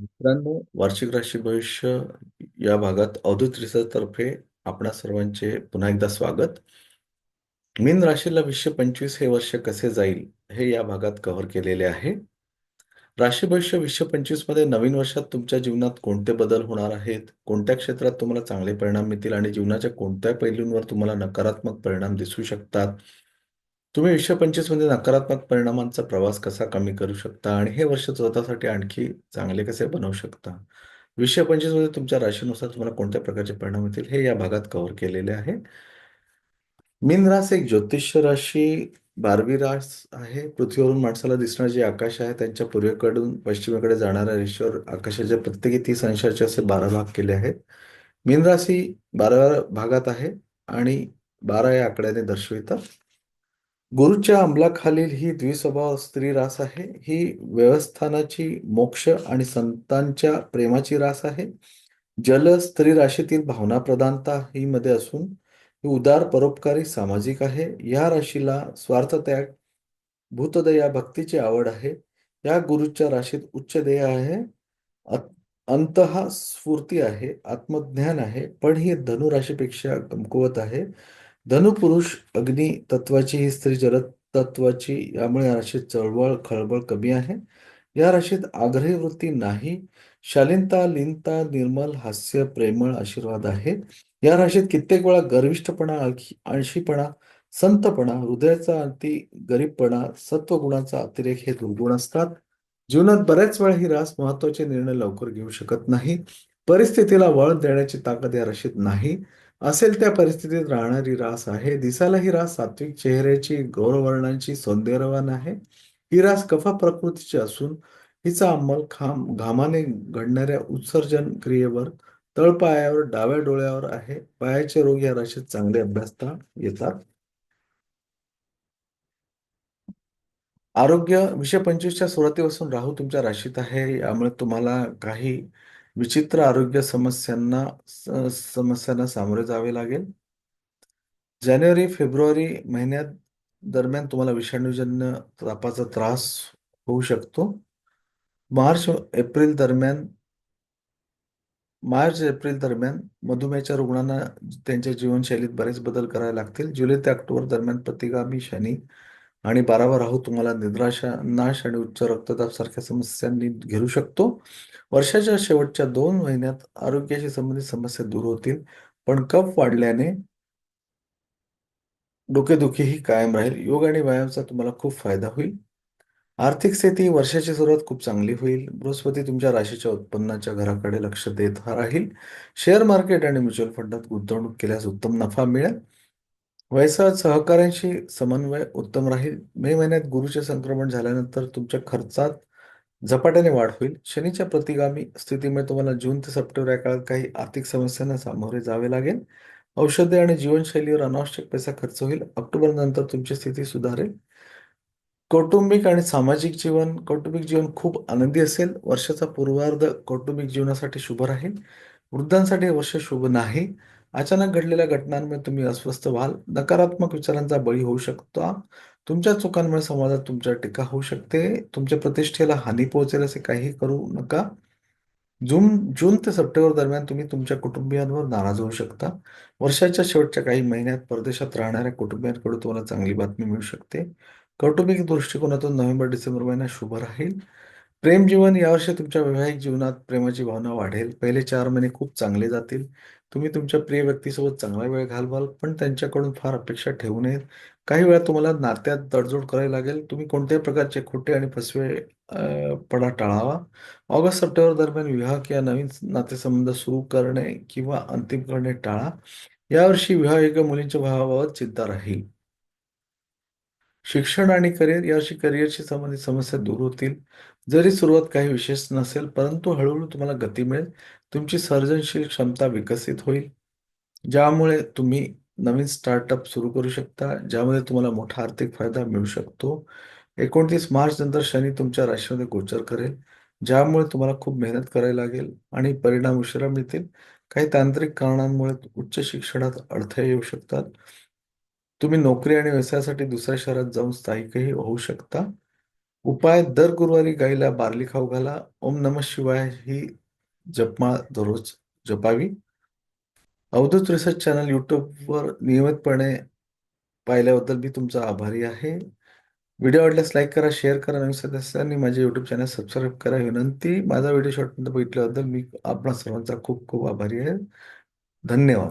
मित्रांनो वार्षिक राशी भविष्य या भागात अवधूत रिसर्च तर्फे आपणा सर्वांचे पुन्हा एकदा स्वागत. मीन राशीला विश्व पंचवीस हे वर्ष कसे जाईल हे या भागात कव्हर केलेले आहे. राशी भविष्य विश्व पंचवीसमध्ये नवीन वर्षात तुमच्या जीवनात कोणते बदल होणार आहेत? कोणत्या क्षेत्रात तुम्हाला चांगले परिणाम मिळतील? आणि जीवनाच्या कोणत्या पैलूंवर तुम्हाला नकारात्मक परिणाम दिसू शकतात? तुम्ही वीसशे पंचवीसमध्ये नकारात्मक परिणामांचा प्रवास कसा कमी करू शकता? आणि हे वर्ष स्वतःसाठी आणखी चांगले कसे बनवू शकता? वीसशे पंचवीसमध्ये तुमच्या राशीनुसार तुम्हाला कोणत्या प्रकारचे परिणाम होतील हे या भागात कव्हर केलेले आहे. मीन रास एक ज्योतिष राशी बारवी रास आहे. पृथ्वीवरून माणसाला दिसणारे जे आकाश आहे त्यांच्या पूर्वेकडून पश्चिमेकडे जाणाऱ्या रेषेवर आकाशाच्या प्रत्येकी तीस अंशाचे असे बारा भाग केले आहेत. मीन राशी बारा भागात आहे आणि बारा या आकड्याने दर्शवितात. गुरुच्या अंमलाखालील ही द्विस्वभाव स्त्री रास आहे. ही व्यवस्थानाची मोक्ष आणि संतांच्या प्रेमाची रास आहे. जल स्त्री राशीतील भावना प्रधानता ही मध्ये असून ही उदार परोपकारी सामाजिक आहे. या राशीला स्वार्थ त्याग भूतदया भक्तीची आवड आहे. या गुरुच्या राशीत उच्च देय आहे. अंतहा स्फूर्ती आहे. आत्मज्ञान आहे. पण ही धनु राशीपेक्षा कमकुवत आहे. धनुपुरुष अग्नी तत्वाची ही स्त्री जलद तत्वाची यामुळे या राशीत चळवळ खळबळ कमी आहे. या राशीत आग्रही वृत्ती नाही. शालीनता लीनता निर्मल हास्य प्रेमळ आशीर्वाद आहे या राशीत कित्येक वेळा गर्विष्ठपणा आळशीपणा संतपणा हृदयाचा अति गरीबपणा सत्वगुणाचा अतिरेक हे दुर्गुण असतात. जीवनात बऱ्याच वेळा ही रास महत्त्वाचे निर्णय लवकर घेऊ शकत नाही. परिस्थितीला वळण देण्याची ताकद या राशीत नाही. असेल त्या परिस्थितीत राहणारी रास आहे. दिसायला ही रास सात्विक चेहऱ्याची गौरवर्णांची सौंदर्यवान आहे. ही रास कफा प्रकृतीची असून हिचा अंमल खाम घामाने घडणाऱ्या उत्सर्जन क्रियेवर तळपायावर डाव्या डोळ्यावर आहे. पायाचे रोग या राशीत चांगले अभ्यासता येतात. आरोग्य विषय पंचवीसच्या सुरुवातीपासून राहू तुमच्या राशीत आहे. यामुळे तुम्हाला काही विचित्र आरोग्य समस्यांना समस्यांना सामोरे जावे लागेल. जानेवारी फेब्रुवारी महिन्यात दरम्यान तुम्हाला विषाणूजन्य तापाचा त्रास होऊ शकतो. मार्च एप्रिल दरम्यान मार्च एप्रिल दरम्यान मधुमेहाच्या रुग्णांना त्यांच्या जीवनशैलीत बरेच बदल करावे लागतील. जुलै ते ऑक्टोबर दरम्यान प्रतिगामी शनी आणि बारावा राहू तुम्हाला निद्राशा नाश आणि उच्च रक्तदाब सारख्या समस्यांनी घेरू शकतो. वर्षाच्या शेवटच्या दोन महिन्यात आरोग्याशी संबंधित समस्या दूर होतील पण कफ वाढल्याने डोकेदुखी ही कायम राहील. योग आणि व्यायामचा तुम्हाला खूप फायदा होईल. आर्थिक स्थिती वर्षाची सुरुवात खूप चांगली होईल. बृहस्पती तुमच्या राशीच्या उत्पन्नाच्या घराकडे लक्ष देत राहील. शेअर मार्केट आणि म्युच्युअल फंडात गुंतवणूक केल्यास उत्तम नफा मिळेल. वैसा सहकार्यांशी समन्वय उत्तम राहील. मे महिन्यात गुरुचे संक्रमण झाल्यानंतर तुमच्या खर्चात झपाट्याने वाढ होईल. शनीच्या प्रतिगामी स्थितीमुळे तुम्हाला जून ते सप्टेंबर या काळात काही आर्थिक समस्यांना सामोरे जावे लागेल. औषधे आणि जीवनशैलीवर अनावश्यक पैसा खर्च होईल. ऑक्टोबर नंतर तुमची स्थिती सुधारेल. कौटुंबिक आणि सामाजिक जीवन कौटुंबिक जीवन खूप आनंदी असेल. वर्षाचा पूर्वार्ध कौटुंबिक जीवनासाठी शुभ राहील. वृद्धांसाठी वर्ष शुभ नाही. अचानक घडलेल्या घटनांमुळे तुम्ही अस्वस्थ व्हाल. नकारात्मक विचारांचा बळी होऊ शकता. तुमच्या चुकांमुळे समाजात तुमच्या टीका होऊ शकते. तुमच्या प्रतिष्ठेला हानी पोहोचेल असे काही करू नका. जून जून ते सप्टेंबर दरम्यान तुम्ही तुमच्या कुटुंबियांवर नाराज होऊ शकता. वर्षाच्या शेवटच्या काही महिन्यात परदेशात राहणाऱ्या कुटुंबियांकडून तुम्हाला चांगली बातमी मिळू शकते. कौटुंबिक दृष्टिकोनातून नोव्हेंबर डिसेंबर महिना शुभ राहील. प्रेम जीवन यावर्षी तुमच्या वैवाहिक जीवनात प्रेमाची भावना वाढेल. पहिले चार महिने खूप चांगले जातील. तुम्ही तुमच्या प्रिय व्यक्तीसोबत चांगला वेळ घालवाल पण त्यांच्याकडून फार अपेक्षा ठेवू नयेत. काही वेळा तुम्हाला नात्यात तडजोड करावी लागेल. तुम्ही कोणत्याही प्रकारचे खोटे आणि फसवे पडा टाळावा. ऑगस्ट सप्टेंबर दरम्यान विवाह किंवा नवीन नातेसंबंध सुरू करणे किंवा अंतिम करणे टाळा. यावर्षी विवाहयोग्य मुलींच्या भावाबाबत चिंता राहील. शिक्षण आणि करिअर याशी करिअरशी संबंधित समस्या दूर होतील. जरी सुरुवात काही विशेष नसेल परंतु हळूहळू तुम्हाला गती मिळेल. तुमची सर्जनशील क्षमता विकसित होईल. ज्यामुळे तुम्ही नवीन स्टार्टअप सुरू करू शकता ज्यामध्ये तुम्हाला मोठा आर्थिक फायदा मिळू शकतो. एकोणतीस मार्च नंतर शनी तुमच्या राशीमध्ये गोचर करेल ज्यामुळे तुम्हाला खूप मेहनत करायला लागेल आणि परिणाम उशिरा मिळतील. काही तांत्रिक कारणांमुळे उच्च शिक्षणात अडथळे येऊ शकतात. तुम्ही नोकरी आणि व्यवसायासाठी दुसऱ्या शहरात जाऊन स्थायिकही होऊ शकता. उपाय दर गुरुवारी गाईला बार्ली खाऊ घाला. ओम नम शिवाय ही जपमाळ दररोज जपावी. अवधूत रिसर्च चॅनल यूट्यूबवर नियमितपणे पाहिल्याबद्दल मी तुमचा आभारी आहे. व्हिडिओ आवडल्यास लाईक करा शेअर करा नवीन सदस्यांनी माझे यूट्यूब चॅनल सबस्क्राईब करा. विनंती. माझा व्हिडिओ शॉर्टमध्ये बघितल्याबद्दल मी आपणा सर्वांचा खूप खूप आभारी आहे. धन्यवाद.